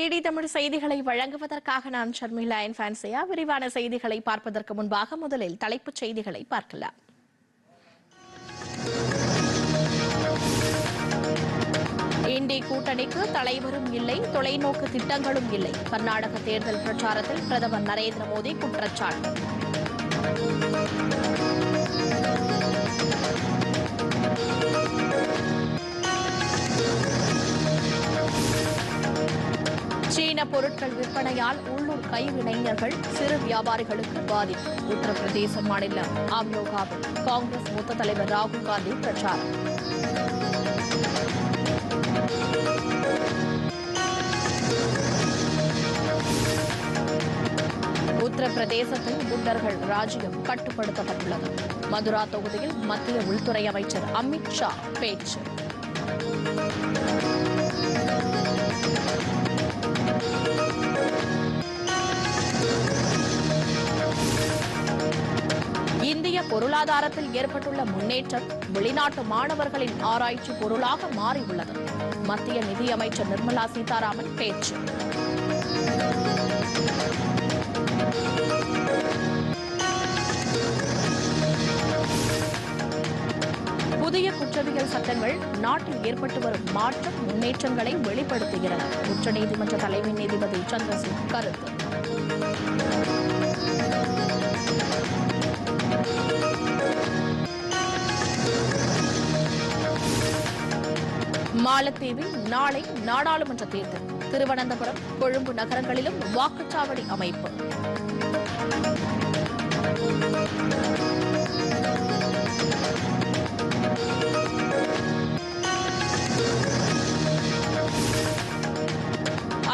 DD Tamil செய்திகளை வழங்குவதற்காக நான் ஷர்மிளா என் ஃபேன்சியா விரிவான செய்திகளை பார்ப்பதற்கு முன்பாக முதலில் தலைப்புச் செய்திகளை பார்க்கலாம். இண்டி கூட்டணிக்கு தலைவரும் இல்லை தொலைநோக்கு திட்டங்களும் இல்லை. கர்நாடக தேர்தல் பிரச்சாரத்தில் பிரதமர் நரேந்திர மோடி குற்றச்சாட்டு. நவீன பொருட்கள் விற்பனையால் உள்ளூர் கைவினைஞர்கள் சிறு வியாபாரிகளுக்கு பாதிப்பு. உத்தரப்பிரதேச மாநிலம் அம்ரோகாவில் காங்கிரஸ் மூத்த தலைவர் ராகுல் காந்தி பிரச்சாரம். உத்தரப்பிரதேசத்தில் குண்டர்கள் ராஜ்யம் கட்டுப்படுத்தப்பட்டுள்ளது. மதுரா தொகுதியில் மத்திய உள்துறை அமைச்சர் அமித் ஷா பேச்சு. இந்திய பொருளாதாரத்தில் ஏற்பட்டுள்ள முன்னேற்றம் வெளிநாட்டு மாணவர்களின் ஆராய்ச்சி பொருளாக மாறியுள்ளது. மத்திய நிதியமைச்சர் நிர்மலா சீதாராமன் பேச்சு. புதிய குற்றவியல் சட்டங்கள் நாட்டில் ஏற்பட்டு வரும் மாற்றம் முன்னேற்றங்களை வெளிப்படுத்துகிறது. உச்சநீதிமன்ற தலைமை நீதிபதி சந்திரசிங் கருத்து. மாலத்தீவில் நாளை நாடாளுமன்ற தேர்தல். திருவனந்தபுரம் கொழும்பு நகரங்களிலும் வாக்குச்சாவடி அமைப்பு.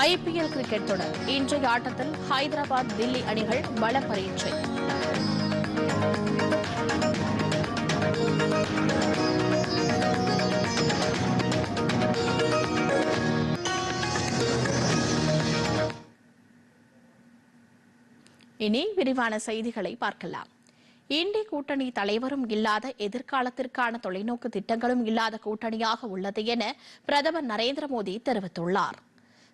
ஐபிஎல் கிரிக்கெட் தொடர். இன்றைய ஆட்டத்தில் ஹைதராபாத் தில்லி அணிகள் பல பரீட்சை இனி விரிவான செய்திகளை பார்க்கலாம். இந்தி கூட்டணி தலைவரும் இல்லாத எதிர்காலத்திற்கான தொலைநோக்கு திட்டங்களும் இல்லாத கூட்டணியாக உள்ளது என பிரதமர் நரேந்திர மோடி தெரிவித்துள்ளார்.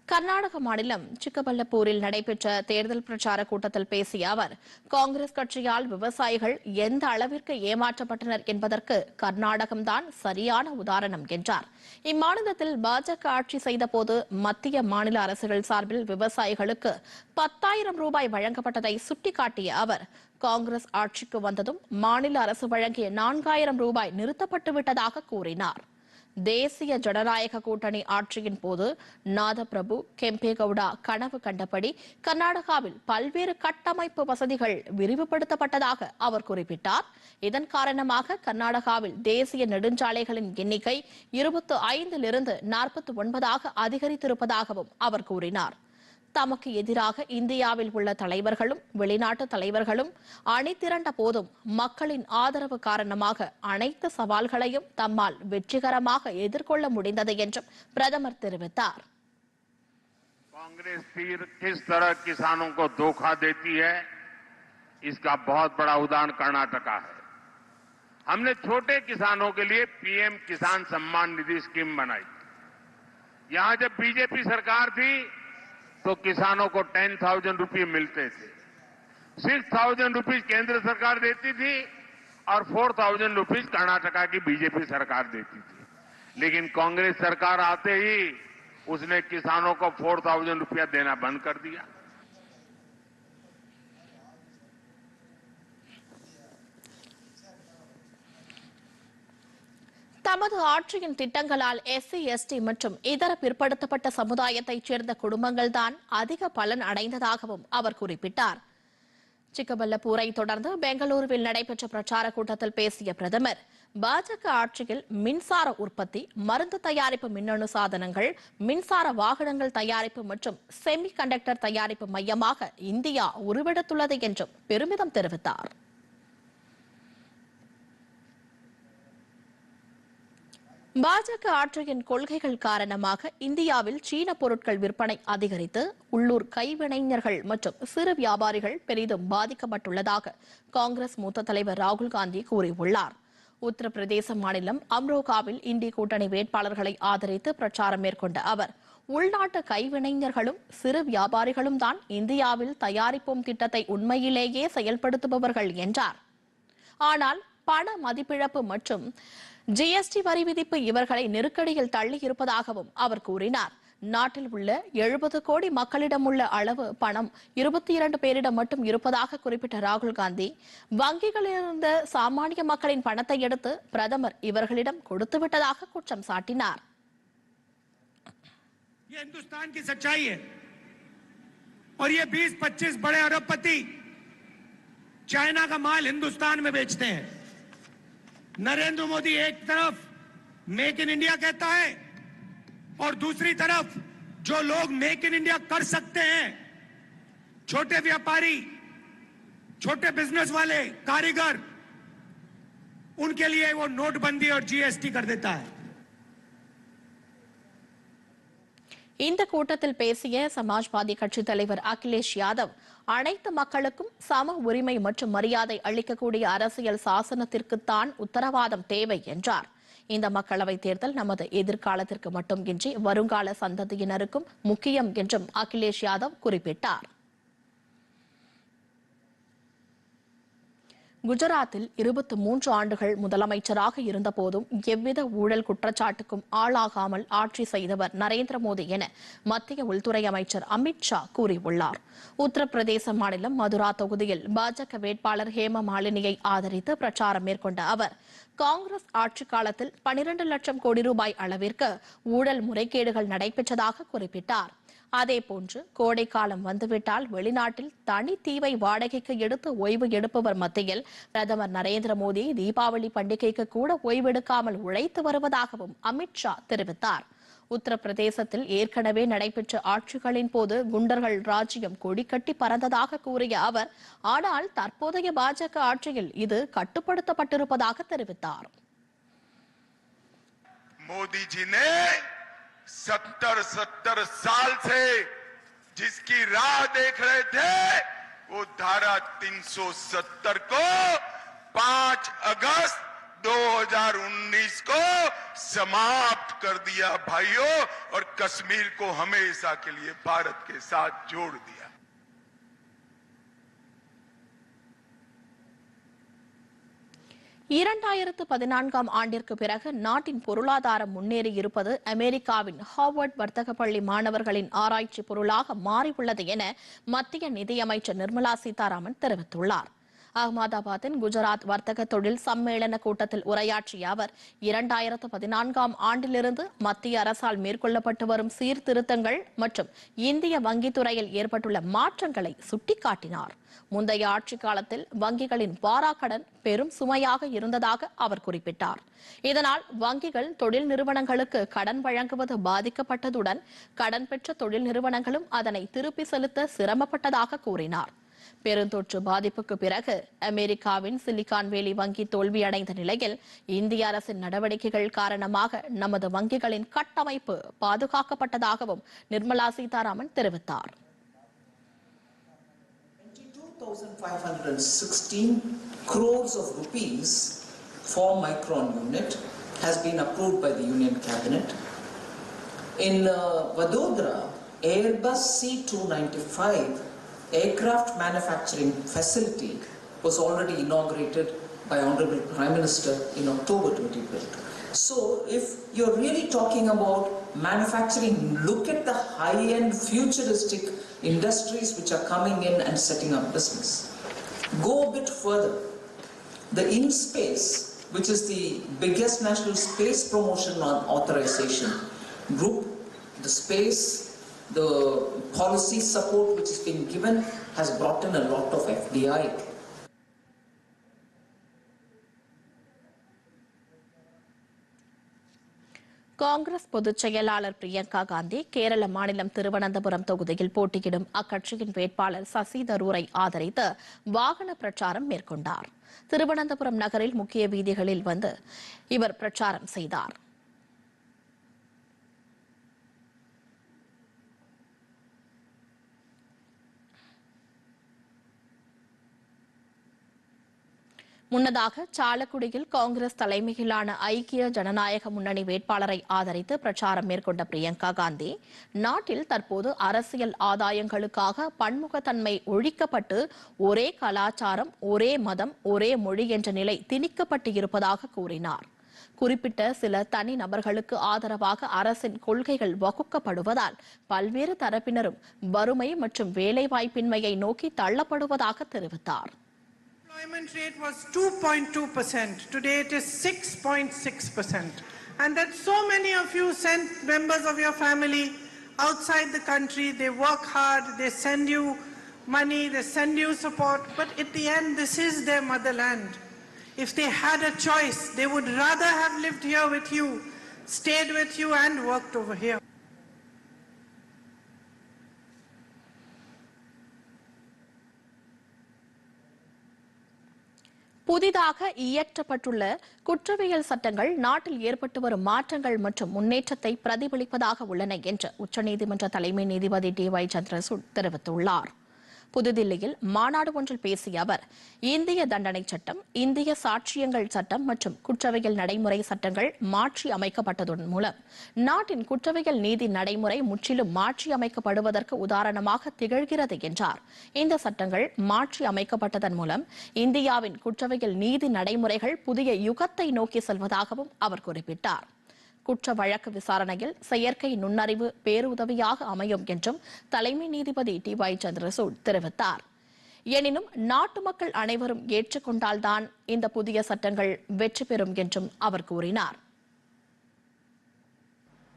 கர்நாடக மாநிலம் சிக்கபல்லப்பூரில் நடைபெற்ற தேர்தல் பிரச்சார கூட்டத்தில் பேசிய அவர் காங்கிரஸ் கட்சியால் விவசாயிகள் எந்த அளவிற்கு ஏமாற்றப்பட்டனர் என்பதற்கு கர்நாடகம்தான் சரியான உதாரணம் என்றார். இம்மாநிலத்தில் பாஜக ஆட்சி செய்தபோது மத்திய மாநில அரசுகள் சார்பில் விவசாயிகளுக்கு பத்தாயிரம் ரூபாய் வழங்கப்பட்டதை சுட்டிக்காட்டிய அவர் காங்கிரஸ் ஆட்சிக்கு வந்ததும் மாநில அரசு வழங்கிய நான்காயிரம் ரூபாய் நிறுத்தப்பட்டு விட்டதாக கூறினார். தேசிய ஜனநாயக கூட்டணி ஆட்சியின் போது நாதபிரபு கெம்பேகவுடா கனவு கண்டபடி கர்நாடகாவில் பல்வேறு கட்டமைப்பு வசதிகள் விரிவுபடுத்தப்பட்டதாக அவர் குறிப்பிட்டார். இதன் காரணமாக கர்நாடகாவில் தேசிய நெடுஞ்சாலைகளின் எண்ணிக்கை இருபத்து ஐந்திலிருந்து நாற்பத்தி ஒன்பதாக அதிகரித்திருப்பதாகவும் அவர் கூறினார். தமக்கு எதிராக இந்தியாவில் உள்ள தலைவர்களும் வெளிநாட்டு தலைவர்களும் அணி திரண்ட போதும் மக்களின் ஆதரவு காரணமாக அனைத்து சவால்களையும் தம்மால் வெற்றிகரமாக எதிர்கொள்ள முடிந்தது என்றும் பிரதமர் தெரிவித்தார் कांग्रेस फिर किस तरह किसानों को धोखा देती है इसका बहुत बड़ा उदाहरण कर्नाटका है हमने छोटे किसानों के लिए पीएम किसान सम्मान निधि स्कीम बनाई यहां जब बीजेपी सरकार थी तो किसानों को टेन थाउज़ेंड रुपये मिलते थे। सिक्स थाउज़ेंड रूपीज केंद्र सरकार देती थी और फोर थाउज़ेंड रूपीज कर्नाटका की बीजेपी सरकार देती थी। लेकिन कांग्रेस सरकार आते ही उसने किसानों को फोर थाउज़ेंड रूपया देना बंद कर दिया। தமது ஆட்சியின் திட்டங்களால் எஸ்சி எஸ்டி மற்றும் இதர பிற்படுத்தப்பட்ட சமுதாயத்தைச் சேர்ந்த குடும்பங்கள்தான் அதிக பலன் அடைந்ததாகவும் அவர் குறிப்பிட்டார். சிக்கபல்லப்பூரை தொடர்ந்து பெங்களூருவில் நடைபெற்ற பிரச்சார கூட்டத்தில் பேசிய பிரதமர் பாஜக ஆட்சியில் மின்சார உற்பத்தி மருந்து தயாரிப்பு மின்னணு சாதனங்கள் மின்சார வாகனங்கள் தயாரிப்பு மற்றும் செமி கண்டக்டர் தயாரிப்பு மையமாக இந்தியா உருவெடுத்துள்ளது என்றும் பெருமிதம் தெரிவித்தார். பாஜக ஆற்றையின் கொள்கைகள் காரணமாக இந்தியாவில் சீன பொருட்கள் விற்பனை அதிகரித்து உள்ளூர் கைவினைஞர்கள் மற்றும் சிறு வியாபாரிகள் பெரிதும் பாதிக்கப்பட்டுள்ளதாக காங்கிரஸ் மூத்த தலைவர் ராகுல் காந்தி கூறியுள்ளார். உத்தரப்பிரதேச மாநிலம் அம்ரோகாவில் இந்தி கூட்டணி வேட்பாளர்களை ஆதரித்து பிரச்சாரம் மேற்கொண்ட அவர் உள்நாட்டு கைவினைஞர்களும் சிறு வியாபாரிகளும் தான் இந்தியாவில் தயாரிப்போம் திட்டத்தை உண்மையிலேயே செயல்படுத்துபவர்கள் என்றார். ஆனால் பண மதிப்பிழப்பு மற்றும் ஜிஎஸ்டி வரி விதிப்பு இவர்களை நெருக்கடியில் தள்ளி இருப்பதாகவும் அவர் கூறினார் நாட்டில் உள்ள எழுபது கோடி மக்களிடம் உள்ள அளவு பணம் இருபத்தி இரண்டு பேரிடம் மட்டும் இருப்பதாக குறிப்பிட்ட ராகுல் காந்தி வங்கிகளிலிருந்த சாமானிய மக்களின் பணத்தை எடுத்து பிரதமர் இவர்களிடம் கொடுத்து விட்டதாக குற்றம் சாட்டினார் ये हिंदुस्तान की सच्चाई है और ये 20-25 बड़े अरबपति चाइना का माल हिंदुस्तान में बेचते हैं नरेंद्र मोदी एक तरफ़ मेक इन इंडिया कहता है और दूसरी तरफ़ जो लोग मेक इन इंडिया कर सकते हैं, छोटे व्यापारी, छोटे बिज़नेस वाले, कारीगर, उनके लिए वो नोटबंदी और जीएसटी कर देता है। இந்த கூட்டத்தில் பேசிய சமாஜ்வாதி கட்சித் தலைவர் அகிலேஷ் யாதவ் அனைத்து மக்களுக்கும் சம உரிமை மற்றும் மரியாதை அளிக்கக்கூடிய அரசியல் சாசனத்திற்குத்தான் உத்தரவாதம் தேவை என்றார். இந்த மக்களவைத் தேர்தல் நமது எதிர்காலத்திற்கு மட்டுமின்றி வருங்கால சந்ததியினருக்கும் முக்கியம் என்றும் அகிலேஷ் யாதவ் குறிப்பிட்டார். குஜராத்தில் இருபத்தி மூன்று ஆண்டுகள் முதலமைச்சராக இருந்தபோதும் எவ்வித ஊழல் குற்றச்சாட்டுக்கும் ஆளாகாமல் ஆட்சி செய்தவர் நரேந்திர மோடி என மத்திய உள்துறை அமைச்சர் அமித் ஷா கூறியுள்ளார். உத்தரப்பிரதேச மாநிலம் மதுரா தொகுதியில் பாஜக வேட்பாளர் ஹேம மாலினியை ஆதரித்து பிரச்சாரம் மேற்கொண்ட அவர் காங்கிரஸ் ஆட்சி காலத்தில் பனிரண்டு லட்சம் கோடி ரூபாய் அளவிற்கு ஊழல் முறைகேடுகள் நடைபெற்றதாக குறிப்பிட்டார். அதே போன்று கோடை காலம் வந்துவிட்டால் வெளிநாட்டில் தனி தீவை வாடகைக்கு எடுத்து ஓய்வு எடுப்பவர் மத்தியில் பிரதமர் நரேந்திர மோடி தீபாவளி பண்டிகைக்கு கூட ஓய்வெடுக்காமல் உழைத்து வருவதாகவும் அமித்ஷா தெரிவித்தார். உத்தரப்பிரதேசத்தில் ஏற்கனவே நடைபெற்ற ஆட்சிகளின் போது குண்டர்கள் ராஜ்யம் கொடிக்கட்டி பறந்ததாக கூறிய அவர் ஆனால் தற்போதைய பாஜக ஆட்சியில் இது கட்டுப்படுத்தப்பட்டிருப்பதாக தெரிவித்தார். மோடிஜி सत्तर सत्तर साल से जिसकी राह देख रहे थे, वो धारा 370 को 5 अगस्त 2019 को समाप्त कर दिया, भाइयों, और कश्मीर को हमेशा के लिए भारत के साथ जोड़ दिया। இரண்டாயிரத்து பதினான்காம் ஆண்டிற்கு பிறகு நாட்டின் பொருளாதாரம் முன்னேறி இருப்பது அமெரிக்காவின் ஹார்வர்ட் வர்த்தக பள்ளி மாணவர்களின் ஆராய்ச்சி பொருளாக மாறியுள்ளது என மத்திய நிதியமைச்சர் நிர்மலா சீதாராமன் தெரிவித்துள்ளார். அகமதாபாத்தின் குஜராத் வர்த்தக தொழில் சம்மேளன கூட்டத்தில் உரையாற்றிய அவர் இரண்டாயிரத்து பதினான்காம் ஆண்டிலிருந்து மத்திய அரசால் மேற்கொள்ளப்பட்டு வரும் சீர்திருத்தங்கள் மற்றும் இந்திய வங்கித்துறையில் ஏற்பட்டுள்ள மாற்றங்களை சுட்டிக்காட்டினார். முந்தைய ஆட்சி காலத்தில் வங்கிகளின் வாராக்கடன் பெரும் சுமையாக இருந்ததாக அவர் குறிப்பிட்டார். இதனால் வங்கிகள் தொழில் நிறுவனங்களுக்கு கடன் வழங்குவது பாதிக்கப்பட்டதுடன் கடன் பெற்ற தொழில் நிறுவனங்களும் அதனை திருப்பி செலுத்த சிரமப்பட்டதாக கூறினார். பெருந்தொற்று பாதிப்புக்கு பிறகு அமெரிக்காவின் சிலிகான் வேலி வங்கி தோல்வியடைந்த நிலையில் இந்திய அரசின் நடவடிக்கைகள் காரணமாக நமது வங்கிகளின் கட்டமைப்பு பாதுகாக்கப்பட்டதாகவும் நிர்மலா சீதாராமன் தெரிவித்தார் 22,516 crores of rupees for Micron unit has been approved by the Union Cabinet. In uh, Vadodara, Airbus C295 aircraft manufacturing facility was already inaugurated by Honorable Prime Minister in October 2012. So if you're really talking about manufacturing, look at the high-end futuristic industries which are coming in and setting up business. Go a bit further. The InSpace, which is the biggest national space promotion on authorization group, the space, the policy support which is being given has brought in a lot of FDI. Congress பொதுச் செயலாளர் பிரியங்கா காந்தி கேரள மாநிலம் திருவனந்தபுரம் தொகுதியில் போட்டியிடும் அக்கட்சியின் வேட்பாளர் சசி தரூரை ஆதரித்து வாகன பிரச்சாரம் மேற்கொண்டார் திருவனந்தபுரம் நகரில் முக்கிய வீதிகளில் வந்து இவர் பிரச்சாரம் செய்தார் முன்னதாக சாலக்குடியில் காங்கிரஸ் தலைமையிலான ஐக்கிய ஜனநாயக முன்னணி வேட்பாளரை ஆதரித்து பிரச்சாரம் மேற்கொண்ட பிரியங்கா காந்தி நாட்டில் தற்போது அரசியல் ஆதாயங்களுக்காக பன்முகத்தன்மை ஒழிக்கப்பட்டு ஒரே கலாச்சாரம் ஒரே மதம் ஒரே மொழி என்ற நிலை திணிக்கப்பட்டு இருப்பதாக கூறினார். குறிப்பிட்ட சில தனி நபர்களுக்கு ஆதரவாக அரசின் கொள்கைகள் வகுக்கப்படுவதால் பல்வேறு தரப்பினரும் வறுமை மற்றும் வேலைவாய்ப்பின்மையை நோக்கி தள்ளப்படுவதாக தெரிவித்தார். Employment rate was 2.2%. Today it is 6.6%. And that so many of you send members of your family outside the country. They work hard, they send you money, they send you support. But at the end, this is their motherland. If they had a choice, they would rather have lived here with you, stayed with you, and worked over here. புதிதாக இயற்றப்பட்டுள்ள குற்றவியல் சட்டங்கள் நாட்டில் ஏற்பட்டு வரும் மாற்றங்கள் மற்றும் முன்னேற்றத்தை பிரதிபலிப்பதாக உள்ளன என்று உச்சநீதிமன்ற தலைமை நீதிபதி டி ஒய் சந்திரசூட் தெரிவித்துள்ளார். புதுதில்லியில் மாநாடு ஒன்றில் பேசிய அவர் இந்திய தண்டனை சட்டம் இந்திய சாட்சியங்கள் சட்டம் மற்றும் குற்றவியல் நடைமுறை சட்டங்கள் மாற்றி அமைக்கப்பட்டதன் மூலம் நாட்டின் குற்றவியல் நீதி நடைமுறை முற்றிலும் மாற்றி அமைக்கப்படுவதற்கு உதாரணமாக திகழ்கிறது என்றார். இந்த சட்டங்கள் மாற்றி அமைக்கப்பட்டதன் மூலம் இந்தியாவின் குற்றவியல் நீதி நடைமுறைகள் புதிய யுகத்தை நோக்கி செல்வதாகவும் அவர் குறிப்பிட்டார். குற்ற வழக்கு விசாரணையில் செயற்கை நுண்ணறிவு பேருதவியாக அமையும் என்றும் தலைமை நீதிபதி டி. ஒய் சந்திரசூட் தெரிவித்தார். எனினும் நாட்டு மக்கள் அனைவரும் ஏற்றுக்கொண்டால்தான் இந்த புதிய சட்டங்கள் வெற்றி பெறும் என்றும் அவர் கூறினார்.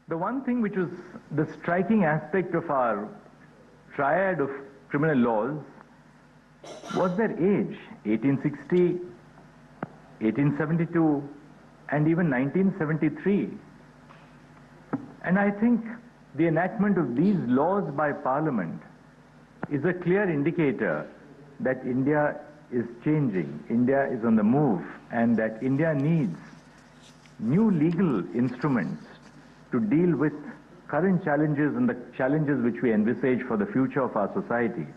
The one thing which was the striking aspect of our triad of criminal laws was their age 1860, 1872, and even 1973. And I think the enactment of these laws by Parliament is a clear indicator that India is changing, India is on the move, and that India needs new legal instruments to deal with current challenges and the challenges which we envisage for the future of our society.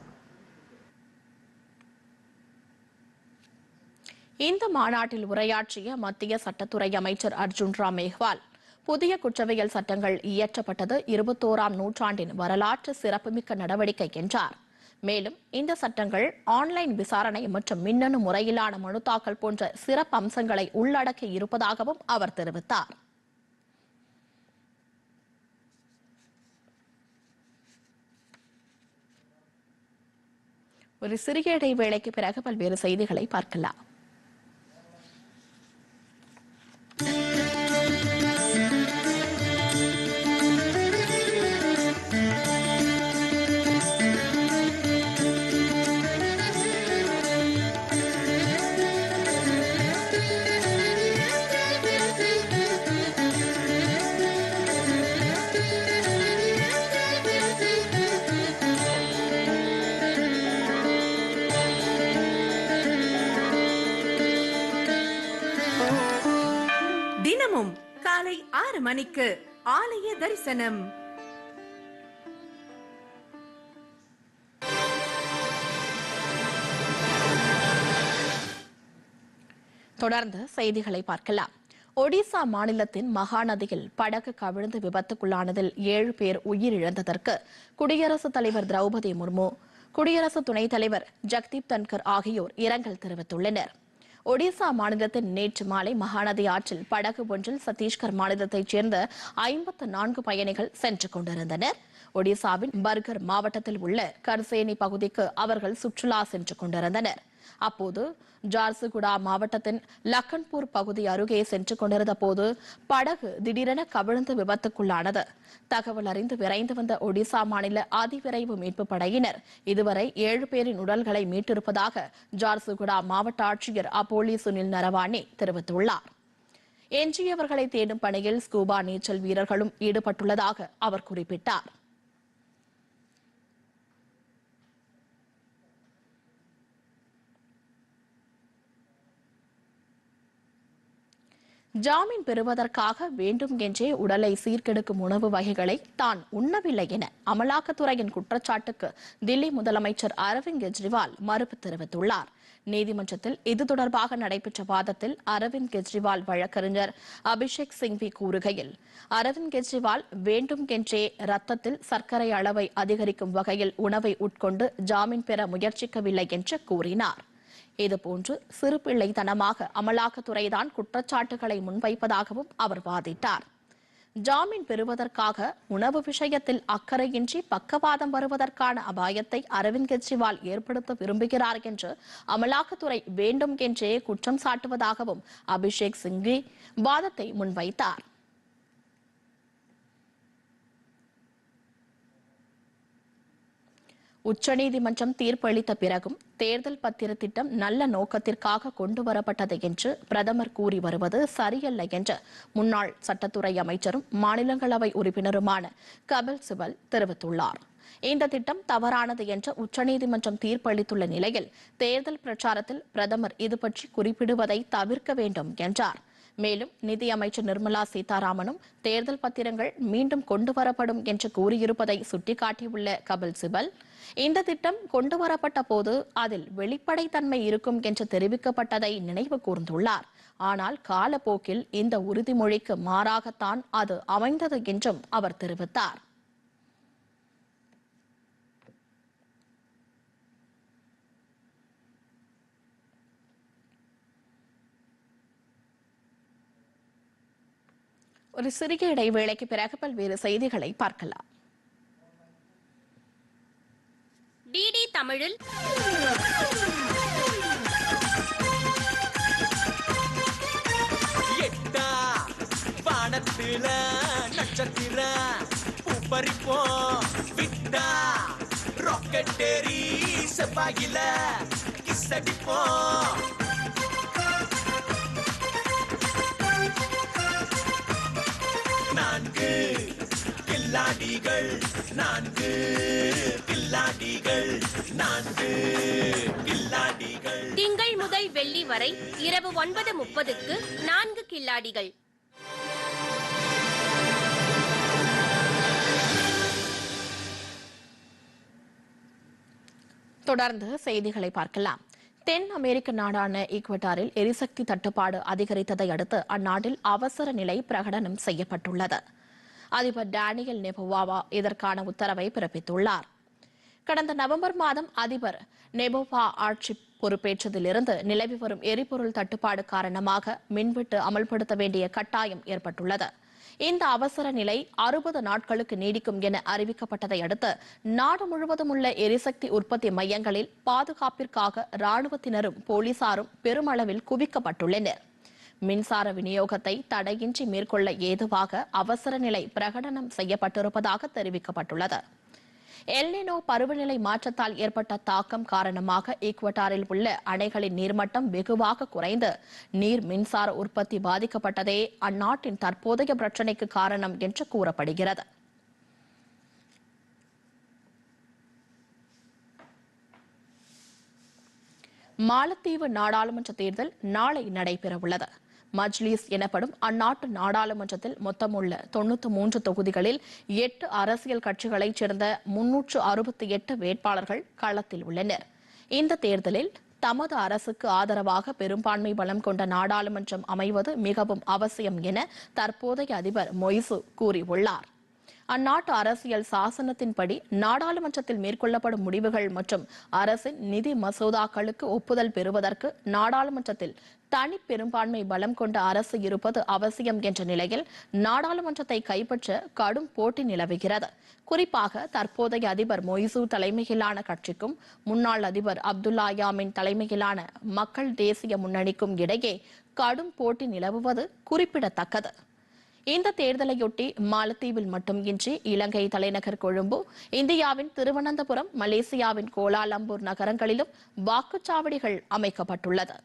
இந்த மாநாட்டில் உரையாற்றிய மத்திய சட்டத்துறை அமைச்சர் அர்ஜுன் ராம் மேஹ்வால் புதிய குற்றவியல் சட்டங்கள் இயற்றப்பட்டது இருபத்தோராம் நூற்றாண்டின் வரலாற்று சிறப்புமிக்க நடவடிக்கை என்றார். மேலும் இந்த சட்டங்கள் ஆன்லைன் விசாரணை மற்றும் மின்னணு முறையிலான மனு தாக்கல் போன்ற சிறப்பு அம்சங்களை உள்ளடக்கி இருப்பதாகவும் அவர் தெரிவித்தார். ஒரு சிறிய இடைவேளைக்கு பிறகு பல்வேறு செய்திகளை பார்க்கலாம். தொடர்ந்து செய்திகளை பார்க்கலாம். ஒடிசா மாநிலத்தின் மகாநதியில் படகு கவிழ்ந்து விபத்துக்குள்ளானதில் ஏழு பேர் உயிரிழந்ததற்கு குடியரசுத் தலைவர் திரௌபதி முர்மு குடியரசு துணைத் தலைவர் ஜக்தீப் தன்கர் ஆகியோர் இரங்கல் தெரிவித்துள்ளனர். ஒடிசா மாநிலத்தின் நேற்று மாலை மகாநதி ஆற்றில் படகு ஒன்றில் சத்தீஸ்கர் மாநிலத்தைச் சேர்ந்த ஐம்பத்து நான்கு பயணிகள் சென்று கொண்டிருந்தனர். ஒடிசாவின் பர்கர் மாவட்டத்தில் உள்ள கர்சேனி பகுதிக்கு அவர்கள் சுற்றுலா சென்று கொண்டிருந்தனர். அப்போது ஜார்சுகுடா மாவட்டத்தின் லக்கன்பூர் பகுதி அருகே சென்று கொண்டிருந்த போது படகு திடீரென கவிழ்ந்து விபத்துக்குள்ளானது. தகவல் அறிந்து விரைந்து வந்த ஒடிசா மாநில அதிவிரைவு மீட்பு படையினர் இதுவரை ஏழு பேரின் உடல்களை மீட்டிருப்பதாக ஜார்சுகுடா மாவட்ட ஆட்சியர் அப்போலி சுனில் நரவானே தெரிவித்துள்ளார். எஞ்சியவர்களை தேடும் பணியில் ஸ்கூபா நீச்சல் வீரர்களும் ஈடுபட்டுள்ளதாக அவர் குறிப்பிட்டார். ஜாமீன் பெறுவதற்காக வேண்டும் என்றே உடலை சீர்கெடுக்கும் உணவு வகைகளை தான் உண்ணவில்லை என அமலாக்கத்துறையின் குற்றச்சாட்டுக்கு தில்லி முதலமைச்சர் அரவிந்த் கெஜ்ரிவால் மறுப்பு தெரிவித்துள்ளார். நீதிமன்றத்தில் இது தொடர்பாக நடைபெற்ற வாதத்தில் அரவிந்த் கெஜ்ரிவால் வழக்கறிஞர் அபிஷேக் சிங்வி கூறுகையில் அரவிந்த் கெஜ்ரிவால் வேண்டும் என்றே ரத்தத்தில் சர்க்கரை அளவை அதிகரிக்கும் வகையில் உணவை உட்கொண்டு ஜாமீன் பெற முயற்சிக்கவில்லை என்று கூறினார். இதுபோன்று சிறுபிள்ளைத்தனமாக அமலாக்கத்துறைதான் குற்றச்சாட்டுகளை முன்வைப்பதாகவும் அவர் வாதிட்டார். ஜாமீன் பெறுவதற்காக உணவு விஷயத்தில் அக்கறையின்றி பக்கவாதம் வருவதற்கான அபாயத்தை அரவிந்த் கெஜ்ரிவால் ஏற்படுத்த விரும்புகிறார் என்று அமலாக்கத்துறை வேண்டும் என்றே குற்றம் சாட்டுவதாகவும் அபிஷேக் சிங்வி வாதத்தை முன்வைத்தார். உச்சநீதிமன்றம் தீர்ப்பளித்த பிறகும் தேர்தல் பத்திர திட்டம் நல்ல நோக்கத்திற்காக கொண்டு வரப்பட்டது என்று பிரதமர் கூறி வருவது சரியல்ல என்று முன்னாள் சட்டத்துறை அமைச்சரும் மாநிலங்களவை உறுப்பினருமான கபில் சிபல் தெரிவித்துள்ளார். இந்த திட்டம் தவறானது என்று உச்சநீதிமன்றம் தீர்ப்பளித்துள்ள நிலையில் தேர்தல் பிரச்சாரத்தில் பிரதமர் இது பற்றி குறிப்பிடுவதை தவிர்க்க வேண்டும் என்றார். மேலும் நிதியமைச்சர் நிர்மலா சீதாராமனும் தேர்தல் பத்திரங்கள் மீண்டும் கொண்டு வரப்படும் என்று கூறியிருப்பதை சுட்டிக்காட்டியுள்ள கபில் சிபல் இந்த திட்டம் கொண்டுவரப்பட்ட போது அதில் வெளிப்படைத்தன்மை இருக்கும் என்று தெரிவிக்கப்பட்டதை நினைவு கூர்ந்துள்ளார். ஆனால் காலப்போக்கில் இந்த உறுதிமொழிக்கு மாறாகத்தான் அது அமைந்தது என்றும் அவர் தெரிவித்தார். ஒரு சிறிய இடைவேளைக்கு பிறகு பல்வேறு செய்திகளை பார்க்கலாம். டிடி தமிழில் வானத்தில நட்சத்திர பூப்பறிப்போம் விட்டா ராக்கெட் ஏறி செவ்வாயில கிஸ் அடிப்போம் நான்கு. கில்லாடிகள் நான்கு. கில்லாடிகள் நான்கு. கில்லாடிகள் திங்கள் முதல் வெள்ளி வரை இரவு ஒன்பது முப்பதுக்கு நான்கு கில்லாடிகள். தொடர்ந்து செய்திகளை பார்க்கலாம். தென் அமெரிக்க நாடான ஈக்வட்டாரில் எரிசக்தி தட்டுப்பாடு அதிகரித்ததை அடுத்து அந்நாட்டில் அவசர நிலை பிரகடனம் செய்யப்பட்டுள்ளது. அதிபர் டேனியல் நெபோவாவா இதற்கான உத்தரவை பிறப்பித்துள்ளார். கடந்த நவம்பர் மாதம் அதிபர் நெபோவா ஆட்சி பொறுப்பேற்றதிலிருந்து நிலவி வரும் எரிபொருள் தட்டுப்பாடு காரணமாக மின்வெட்டு அமல்படுத்த வேண்டிய கட்டாயம் ஏற்பட்டுள்ளது. இந்த அவசர நிலை அறுபது நாட்களுக்கு நீடிக்கும் என அறிவிக்கப்பட்டதை அடுத்து நாடு முழுவதும் உள்ள எரிசக்தி உற்பத்தி மையங்களில் பாதுகாப்பிற்காக ராணுவத்தினரும் போலீசாரும் பெருமளவில் குவிக்கப்பட்டுள்ளனர். மின்சார விநியோகத்தை தடையின்றி மேற்கொள்ள ஏதுவாக அவசர நிலை பிரகடனம் செய்யப்பட்டிருப்பதாக தெரிவிக்கப்பட்டுள்ளது. எல்னினோ பருவநிலை மாற்றத்தால் ஏற்பட்ட தாக்கம் காரணமாக ஈக்வட்டாரில் உள்ள அணைகளின் நீர்மட்டம் வெகுவாக குறைந்து நீர் மின்சார உற்பத்தி பாதிக்கப்பட்டதே அந்நாட்டின் தற்போதைய பிரச்சினைக்கு காரணம் என்று கூறப்படுகிறது. மாலத்தீவு நாடாளுமன்ற தேர்தல் நாளை நடைபெறவுள்ளது. மஜ்லிஸ் எனப்படும் அந்நாட்டு நாடாளுமன்றத்தில் மொத்தமுள்ள தொன்னூத்தி மூன்று தொகுதிகளில் எட்டு அரசியல் கட்சிகளைச் சேர்ந்த முன்னூற்று அறுபத்தி எட்டு வேட்பாளர்கள் களத்தில் உள்ளனர். இந்த தேர்தலில் தமது அரசுக்கு ஆதரவாக பெரும்பான்மை பலம் கொண்ட நாடாளுமன்றம் அமைவது மிகவும் அவசியம் என தற்போதைய அதிபர் மொய்சு கூறியுள்ளார். அந்நாட்டு அரசியல் சாசனத்தின்படி நாடாளுமன்றத்தில் மேற்கொள்ளப்படும் முடிவுகள் மற்றும் அரசின் நிதி மசோதாக்களுக்கு ஒப்புதல் பெறுவதற்கு நாடாளுமன்றத்தில் தனி பெரும்பான்மை பலம் கொண்ட அரசு இருப்பது அவசியம் என்ற நிலையில் நாடாளுமன்றத்தை கைப்பற்ற கடும் போட்டி நிலவுகிறது. குறிப்பாக தற்போதைய அதிபர் மொய்சு தலைமையிலான கட்சிக்கும் முன்னாள் அதிபர் அப்துல்லா யாமின் தலைமையிலான மக்கள் தேசிய முன்னணிக்கும் இடையே கடும் போட்டி நிலவுவது குறிப்பிடத்தக்கது. இந்த தேர்தலையொட்டி மாலத்தீவில் மட்டுமின்றி இலங்கை தலைநகர் கொழும்பு இந்தியாவின் திருவனந்தபுரம் மலேசியாவின் கோலாலம்பூர் நகரங்களிலும் வாக்குச்சாவடிகள் அமைக்கப்பட்டுள்ளது.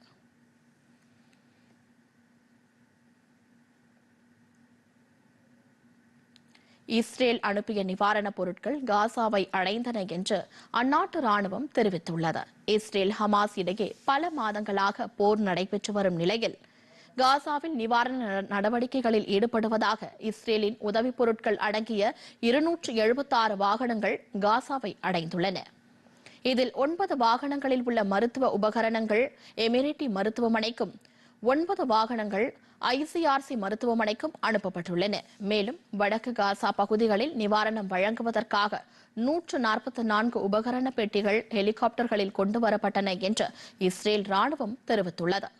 இஸ்ரேல் அனுப்பிய நிவாரணப் பொருட்கள் காசாவை அடைந்தன என்று அந்நாட்டு ராணுவம் தெரிவித்துள்ளது. இஸ்ரேல் ஹமாஸ் இடையே பல மாதங்களாக போர் நடைபெற்று வரும் நிலையில் காசாவில் நிவாரண நடவடிக்கைகளில் ஈடுபடுவதாக இஸ்ரேலின் உதவிப் பொருட்கள் அடங்கிய இருநூற்று எழுபத்தாறு வாகனங்கள் காசாவை அடைந்துள்ளன. இதில் ஒன்பது வாகனங்களில் உள்ள மருத்துவ உபகரணங்கள் எமிரேட்டி மருத்துவமனைக்கும் ஒன்பது வாகனங்கள் ஐசிஆர்சி மருத்துவமனைக்கும் அனுப்பப்பட்டுள்ளன. மேலும் வடக்கு காசா பகுதிகளில் நிவாரணம் வழங்குவதற்காக நூற்று நாற்பத்தி நான்கு உபகரண பெட்டிகள் ஹெலிகாப்டர்களில் கொண்டு வரப்பட்டன என்று இஸ்ரேல் ராணுவம் தெரிவித்துள்ளது.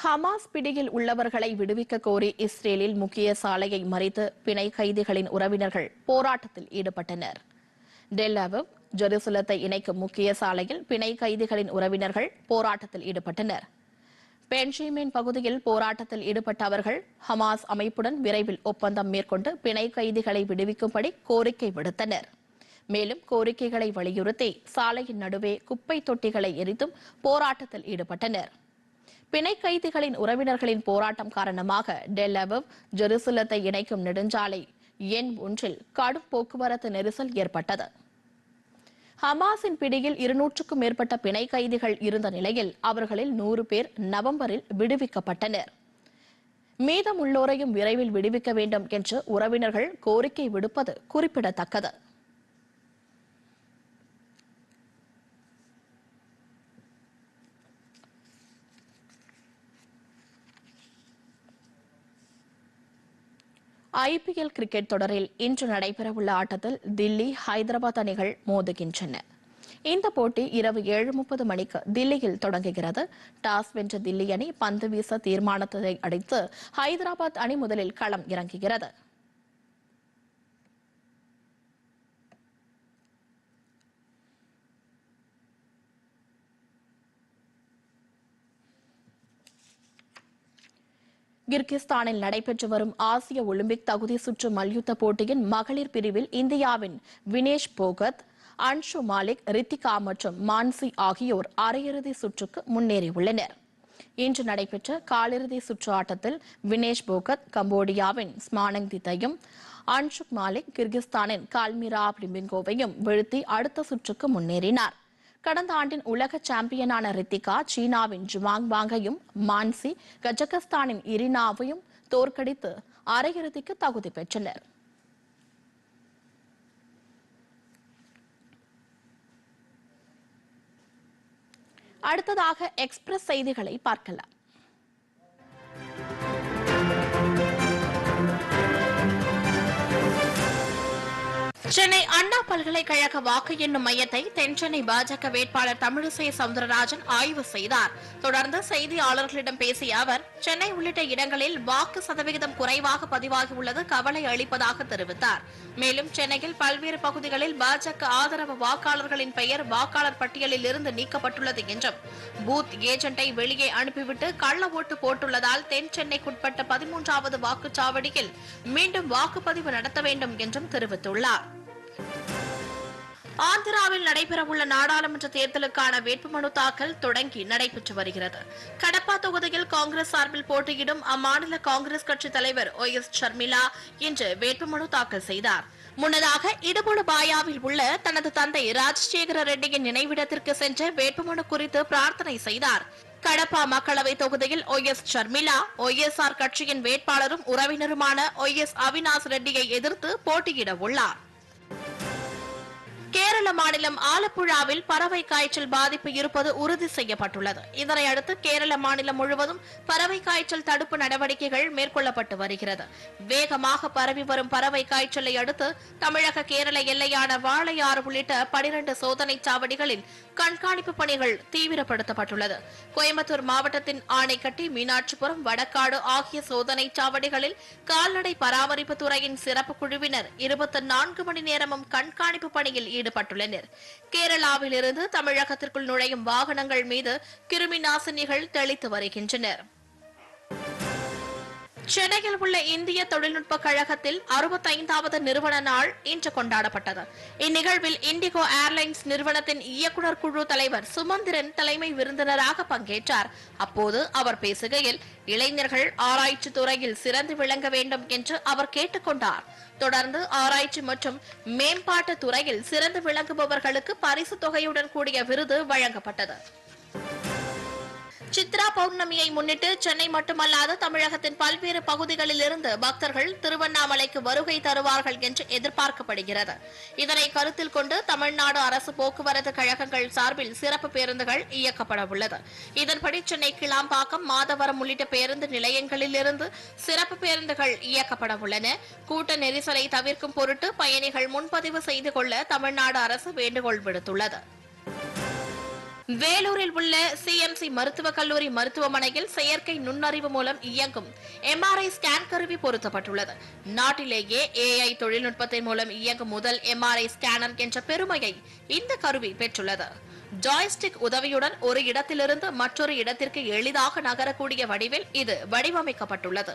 ஹமாஸ் பிடியில் உள்ளவர்களை விடுவிக்க கோரி இஸ்ரேலில் முக்கிய சாலையை மறித்து பிணை கைதிகளின் உறவினர்கள் போராட்டத்தில் ஈடுபட்டனர். டெல்லாவும் ஜெருசலத்தை இணைக்கும் முக்கிய சாலையில் பிணை கைதிகளின் உறவினர்கள் போராட்டத்தில் ஈடுபட்டனர். பென்ஷிமேன் பகுதியில் போராட்டத்தில் ஈடுபட்ட அவர்கள் ஹமாஸ் அமைப்புடன் விரைவில் ஒப்பந்தம் மேற்கொண்டு பிணை கைதிகளை விடுவிக்கும்படி கோரிக்கை விடுத்தனர். மேலும் கோரிக்கைகளை வலியுறுத்தி சாலையின் நடுவே குப்பை தொட்டிகளை எரித்தும் போராட்டத்தில் ஈடுபட்டனர். பிணை கைதிகளின் உறவினர்களின் போராட்டம் காரணமாக டெல்லவவ் ஜெருசலத்தை இணைக்கும் நெடுஞ்சாலை எண் ஒன்றில் கடும் போக்குவரத்து நெரிசல் ஏற்பட்டது. ஹமாஸின் பிடியில் இருநூற்றுக்கும் மேற்பட்ட பிணை கைதிகள் இருந்த நிலையில் அவர்களில் நூறு பேர் நவம்பரில் விடுவிக்கப்பட்டனர். மீதமுள்ளோரையும் விரைவில் விடுவிக்க வேண்டும் என்று உறவினர்கள் கோரிக்கை விடுப்பது குறிப்பிடத்தக்கது. ஐபிஎல் கிரிக்கெட் தொடரில் இன்று நடைபெறவுள்ள ஆட்டத்தில் தில்லி ஹைதராபாத் அணிகள் மோதுகின்றன. இந்த போட்டி இரவு ஏழு முப்பது மணிக்கு தில்லியில் தொடங்குகிறது. டாஸ் வென்ற தில்லி அணி பந்து வீச தீர்மானத்தை அடித்து ஹைதராபாத் அணி முதலில் களம் இறங்குகிறது. கிர்கிஸ்தானில் நடைபெற்று வரும் ஆசிய ஒலிம்பிக் தகுதி சுற்று மல்யுத்த போட்டியின் மகளிர் பிரிவில் இந்தியாவின் வினேஷ் போகத் அன்ஷு மாலிக் ரித்திகா மற்றும் மான்சி ஆகியோர் அரையிறுதி சுற்றுக்கு முன்னேறியுள்ளனர். இன்று நடைபெற்ற காலிறுதி சுற்று ஆட்டத்தில் வினேஷ் போகத் கம்போடியாவின் ஸ்மானங் தித்தையும் அன்ஷுக் மாலிக் கிர்கிஸ்தானின் கால்மிரா பிளிமிங்கோவையும் வீழ்த்தி அடுத்த சுற்றுக்கு முன்னேறினார். கடந்த ஆண்டின் உலக சாம்பியனான ரித்திகா சீனாவின் ஜுவாங் வாங்கையும் மான்சி கஜகஸ்தானின் இரினாவையும் தோற்கடித்து அரையிறுதிக்கு தகுதி பெற்றனர். அடுத்ததாக எக்ஸ்பிரஸ் செய்திகளை பார்க்கலாம். சென்னை அண்ணா பல்கலைக்கழக வாக்கு எண்ணும் மையத்தை தென்சென்னை பாஜக வேட்பாளர் தமிழிசை சவுந்தரராஜன் ஆய்வு செய்தார். தொடர்ந்து செய்தியாளர்களிடம் பேசிய அவர் சென்னை உள்ளிட்ட இடங்களில் வாக்கு சதவிகிதம் குறைவாக பதிவாகியுள்ளது கவலை அளிப்பதாக தெரிவித்தார். மேலும் சென்னையில் பல்வேறு பகுதிகளில் பாஜக ஆதரவு வாக்காளர்களின் பெயர் வாக்காளர் பட்டியலில் இருந்து நீக்கப்பட்டுள்ளது என்றும் பூத் ஏஜென்ட்டை வெளியே அனுப்பிவிட்டு கள்ள ஓட்டு போட்டுள்ளதால் தென் சென்னைக்குட்பட்ட பதிமூன்றாவது வாக்குச்சாவடியில் மீண்டும் வாக்குப்பதிவு நடத்த வேண்டும் என்றும் தெரிவித்துள்ளார். ஆந்திராவில் நடைபெறவுள்ள நாடாளுமன்ற தேர்தலுக்கான வேட்புமனு தாக்கல் தொடங்கி நடைபெற்று வருகிறது. கடப்பா தொகுதியில் காங்கிரஸ் சார்பில் போட்டியிடும் அம்மாநில காங்கிரஸ் கட்சி தலைவர் ஒய் எஸ். ஷர்மிளா இன்று வேட்புமனு தாக்கல் செய்தார். முன்னதாக இடுபுடு பாயாவில் உள்ள தனது தந்தை ராஜசேகர ரெட்டியின் நினைவிடத்திற்கு சென்று வேட்புமனு குறித்து பிரார்த்தனை செய்தார். கடப்பா மக்களவை தொகுதியில் ஒய் எஸ். ஷர்மிளா ஆர். கட்சியின் வேட்பாளரும் உறவினருமான ஒய் எஸ். அவினாஸ் ரெட்டியை எதிர்த்து போட்டியிட உள்ளார். கேரள மாநிலம் ஆலப்புழாவில் பறவை காய்ச்சல் பாதிப்பு இருப்பது உறுதி செய்யப்பட்டுள்ளது. இதனை அடுத்து கேரள மாநிலம் முழுவதும் பறவை காய்ச்சல் தடுப்பு நடவடிக்கைகள் மேற்கொள்ளப்பட்டு வருகிறது. வேகமாக பரவி வரும் பறவை காய்ச்சலை அடுத்து தமிழக கேரள எல்லையான வாழையாறு உள்ளிட்ட பனிரண்டு சோதனை சாவடிகளில் கண்காணிப்பு பணிகள் தீவிரப்படுத்தப்பட்டுள்ளது. கோயம்புத்தூர் மாவட்டத்தின் ஆணைக்கட்டி மீனாட்சிபுரம் வடக்காடு ஆகிய சோதனை சாவடிகளில் கால்நடை பராமரிப்பு துறையின் சிறப்பு குழுவினர் இருபத்தி நான்கு மணி நேரமும் கண்காணிப்பு பணியில் ஈடுபட்டுள்ளனர். கேரளாவிலிருந்து தமிழகத்திற்குள் நுழையும் வாகனங்கள் மீது கிருமி நாசினிகள் தெளித்து வருகின்றனர். சென்னையில் உள்ள இந்திய தொழில்நுட்ப கழகத்தில் அறுபத்தைந்தாவது நிறுவன நாள் இன்று கொண்டாடப்பட்டது. இந்நிகழ்வில் இண்டிகோ ஏர்லைன்ஸ் நிறுவனத்தின் இயக்குநர் குழு தலைவர் சுமந்திரன் தலைமை விருந்தினராக பங்கேற்றார். அப்போது அவர் பேசுகையில் இளைஞர்கள் ஆராய்ச்சி துறையில் சிறந்து விளங்க வேண்டும் என்று அவர் கேட்டுக்கொண்டார். தொடர்ந்து ஆராய்ச்சி மற்றும் மேம்பாட்டு துறையில் சிறந்து விளங்குபவர்களுக்கு பரிசு தொகையுடன் கூடிய விருது வழங்கப்பட்டது. சித்ரா பௌர்ணமியை முன்னிட்டு சென்னை மட்டுமல்லாது தமிழகத்தின் பல்வேறு பகுதிகளில் இருந்து பக்தர்கள் திருவண்ணாமலைக்கு வருகை தருவார்கள் என்று எதிர்பார்க்கப்படுகிறது. இதனை கருத்தில் கொண்டு தமிழ்நாடு அரசு போக்குவரத்து கழகங்கள் சார்பில் சிறப்பு பேருந்துகள் இயக்கப்பட உள்ளது. இதன்படி சென்னை கிளாம்பாக்கம் மாதவரம் உள்ளிட்ட பேருந்து நிலையங்களில் இருந்து சிறப்பு பேருந்துகள் இயக்கப்பட உள்ளன. கூட்ட நெரிசலை தவிர்க்கும் பொருட்டு பயணிகள் முன்பதிவு செய்து கொள்ள தமிழ்நாடு அரசு வேண்டுகோள் விடுத்துள்ளது. வேலூரில் உள்ள சிஎம்சி மருத்துவக் கல்லூரி மருத்துவமனையில் செயற்கை நுண்ணறிவு மூலம் இயங்கும் எம்ஆர்ஐ ஸ்கேன் கருவி பொருத்தப்பட்டுள்ளது. நாட்டிலேயே ஏஐ தொழில்நுட்பத்தின் மூலம் இயங்கும் முதல் எம்ஆர்ஐ ஸ்கேனர் என்ற பெருமையை இந்த கருவி பெற்றுள்ளது. ஜாய்ஸ்டிக் உதவியுடன் ஒரு இடத்திலிருந்து மற்றொரு இடத்திற்கு எளிதாக நகரக்கூடிய வடிவில் இது வடிவமைக்கப்பட்டுள்ளது.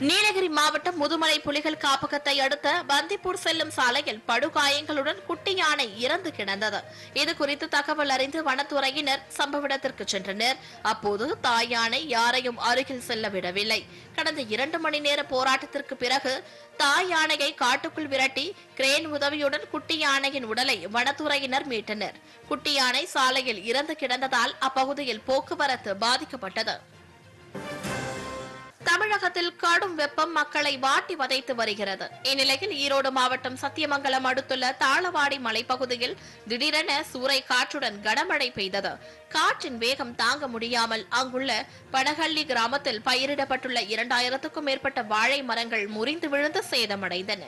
நீலகிரி மாவட்டம் முதுமலை புலிகள் காப்பகத்தை அடுத்த பந்திப்பூர் செல்லும் சாலையில் படுகாயங்களுடன் குட்டி யானை இறந்து கிடந்தது. இது குறித்து தகவல் அறிந்து வனத்துறையினர் சம்பவ இடத்திற்கு சென்றனர். அப்போது தாய் யானை யாரையும் அருகில் செல்ல விடவில்லை. கடந்த இரண்டு மணி நேர போராட்டத்திற்கு பிறகு தாய் யானையை காட்டுக்குள் விரட்டி கிரேன் உதவியுடன் குட்டி யானையின் உடலை வனத்துறையினர் மீட்டனர். குட்டி யானை சாலையில் இறந்து கிடந்ததால் அப்பகுதியில் போக்குவரத்து பாதிக்கப்பட்டது. தமிழகத்தில் கடும் வெப்பம் மக்களை வாட்டி வதைத்து வருகிறது. இந்நிலையில் ஈரோடு மாவட்டம் சத்தியமங்கலம் அடுத்துள்ள தாளவாடி மலைப்பகுதியில் திடீரென சூறை காற்றுடன் கனமழை பெய்தது. காற்றின் வேகம் தாங்க முடியாமல் அங்குள்ள பனகள்ளி கிராமத்தில் பயிரிடப்பட்டுள்ள இரண்டாயிரத்துக்கும் மேற்பட்ட வாழை மரங்கள் முறிந்து விழுந்து சேதமடைந்தன.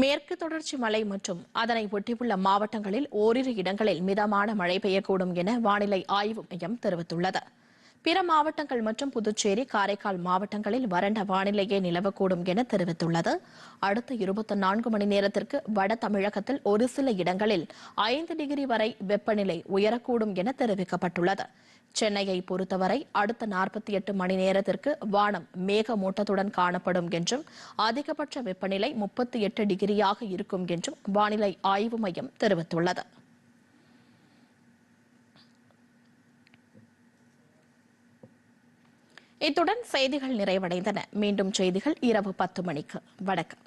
மேற்கு தொடர்ச்சி மலை மற்றும் அதனை ஒட்டியுள்ள மாவட்டங்களில் ஓரிரு இடங்களில் மிதமான மழை பெய்யக்கூடும் என வானிலை ஆய்வு மையம் தெரிவித்துள்ளது. பிற மாவட்டங்கள் மற்றும் புதுச்சேரி காரைக்கால் மாவட்டங்களில் வறண்ட வானிலையே நிலவக்கூடும் என தெரிவித்துள்ளது. அடுத்த இருபத்தி நான்கு மணி நேரத்திற்கு வட தமிழகத்தில் ஒரு சில இடங்களில் ஐந்து டிகிரி வரை வெப்பநிலை உயரக்கூடும் என தெரிவிக்கப்பட்டுள்ளது. சென்னையை பொறுத்தவரை அடுத்த நாற்பத்தி எட்டு மணி நேரத்திற்கு வானம் மேகமூட்டத்துடன் காணப்படும் என்றும் அதிகபட்ச வெப்பநிலை முப்பத்தி எட்டு டிகிரியாக இருக்கும் என்றும் வானிலை ஆய்வு மையம் தெரிவித்துள்ளது. இத்துடன் செய்திகள் நிறைவடைந்தன. மீண்டும் செய்திகள் இரவு பத்து மணிக்கு. வணக்கம்.